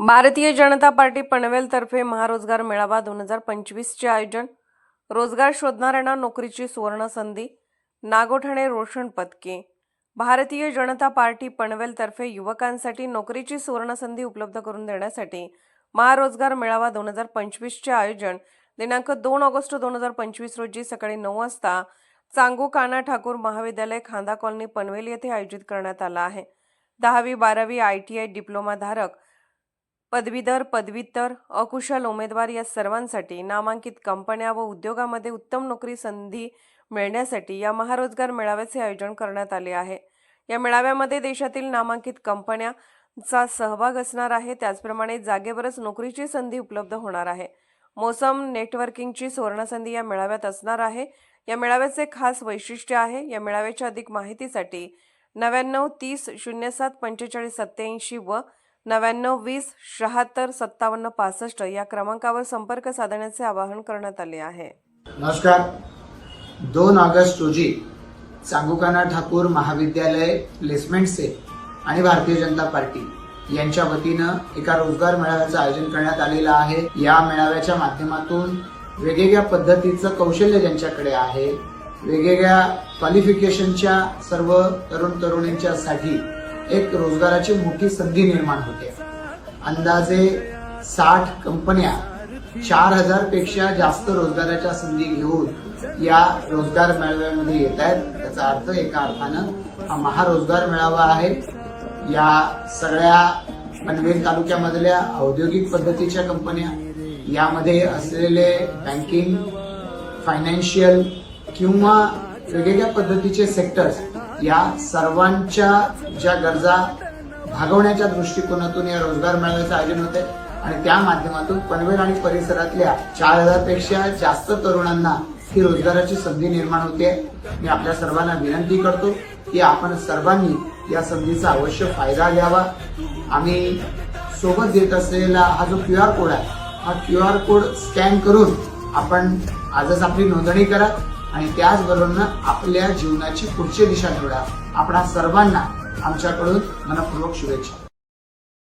Bharatiya Janata party पनवेलतर्फे महारोजगार मेळावा दोन हजार पंचवीसचे आयोजन. रोजगार शोधणाऱ्यांना नोकरीची सुवर्ण संधी. नागोठाणे रोशन पदके. भारतीय जनता पार्टी पनवेलतर्फे युवकांसाठी नोकरीची सुवर्ण संधी उपलब्ध करून देण्यासाठी महारोजगार मेळावा दोन हजार पंचवीसचे आयोजन. दिनांक दोन ऑगस्ट दोन हजार पंचवीस रोजी सकाळी नऊ वाजता चांगू काना ठाकूर महाविद्यालय खांदा कॉलनी पनवेल येथे आयोजित करण्यात आला आहे. दहावी बारावी आय टी आय डिप्लोमाधारक पदवीधर पदव्युत्तर अकुशल उमेदवार या सर्वांसाठी नामांकित कंपन्या व उद्योगामध्ये उत्तम नोकरी संधी मिळण्यासाठी या महारोजगार मेळाव्याचे आयोजन करण्यात आले आहे. या मेळाव्यामध्ये देशातील नामांकित कंपन्यांचा सहभाग असणार आहे. त्याचप्रमाणे जागेवरच नोकरीची संधी उपलब्ध होणार आहे. मोसम नेटवर्किंगची सुवर्णसंधी या मेळाव्यात असणार आहे. या मेळाव्याचे खास वैशिष्ट्य आहे. या मेळाव्याच्या अधिक माहितीसाठी नव्याण्णव तीस शून्य सात पंचेचाळीस सत्याऐंशी व नव्याण्णव वीस शहात्तर सत्तावन्न पासष्ट या क्रमांकावर संपर्क साधण्याचे आवाहन करण्यात आले आहे. नमस्कार. दोन ऑगस्ट रोजी सांगुकाना ठाकूर महाविद्यालय प्लेसमेंटचे आणि भारतीय जनता पार्टी यांच्या वतीनं एका रोजगार मेळाव्याचं आयोजन करण्यात आलेलं आहे. या मेळाव्याच्या माध्यमातून वेगवेगळ्या पद्धतीचं कौशल्य ज्यांच्याकडे आहे वेगवेगळ्या क्वालिफिकेशनच्या सर्व तरुण तरुणींच्यासाठी एक रोजगाराची मोठी संधी निर्माण होते. अंदाजे साठ कंपन्या चार हजारपेक्षा जास्त रोजगाराच्या संधी घेऊन या रोजगार मेळाव्यामध्ये येत आहेत. त्याचा अर्थ एका अर्थानं हा महारोजगार मेळावा आहे. या सगळ्या पनवेल तालुक्यामधल्या औद्योगिक पद्धतीच्या कंपन्या यामध्ये असलेले बँकिंग फायनान्शियल किंवा वेगवेगळ्या पद्धतीचे सेक्टर्स या सर्वांच्या ज्या गरजा भागवण्याच्या दृष्टिकोनातून या रोजगार मेळाव्याचं आयोजन होते आणि त्या माध्यमातून पनवेल आणि परिसरातल्या चार हजारपेक्षा जास्त तरुणांना ही रोजगाराची संधी निर्माण होते. मी आपल्या सर्वांना विनंती करतो की आपण सर्वांनी या संधीचा अवश्य फायदा घ्यावा. आम्ही सोबत देत असलेला हा जो क्यू आर कोड आहे हा क्यू आर कोड स्कॅन करून आपण आजच आपली नोंदणी करा. आणि त्याचबरोबर आपल्या जीवनाची पुढची दिशा निवडा. आपणा सर्वांना आमच्याकडून मनपूर्वक शुभेच्छा.